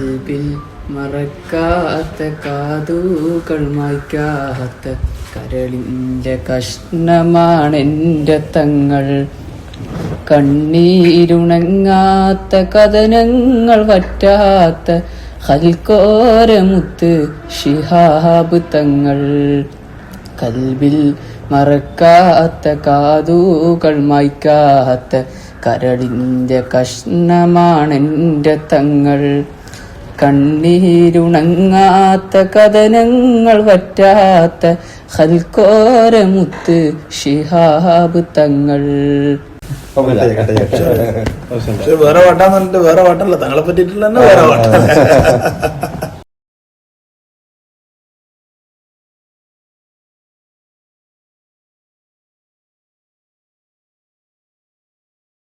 കൽബിൽ മറക്കാത്ത കാതുകൾ മായ്ക്കാത്ത കരളിന്റെ കഷ്ണമാണെന്റെ തങ്ങൾ. കണ്ണീരുണങ്ങാത്ത കഥനങ്ങൾ വറ്റാത്ത ഹൽക്കോരമുത്ത് ഷിഹാബ് തങ്ങൾ. കൽബിൽ മറക്കാത്ത കാതുകൾ മായ്ക്കാത്ത കരളിന്റെ കഷ്ണമാണെന്റെ തങ്ങൾ. കണ്ണീരുണങ്ങാത്ത കഥനങ്ങൾ വറ്റാത്ത ഹൽക്കോരമുത്ത് ഷിഹാബ് തങ്ങൾ. വേറെ പാട്ടാന്ന് പറഞ്ഞിട്ട് വേറെ പാട്ടല്ല. തങ്ങളെ പറ്റിയിട്ടുള്ള തന്നെ വേറെ പാട്ടാണ്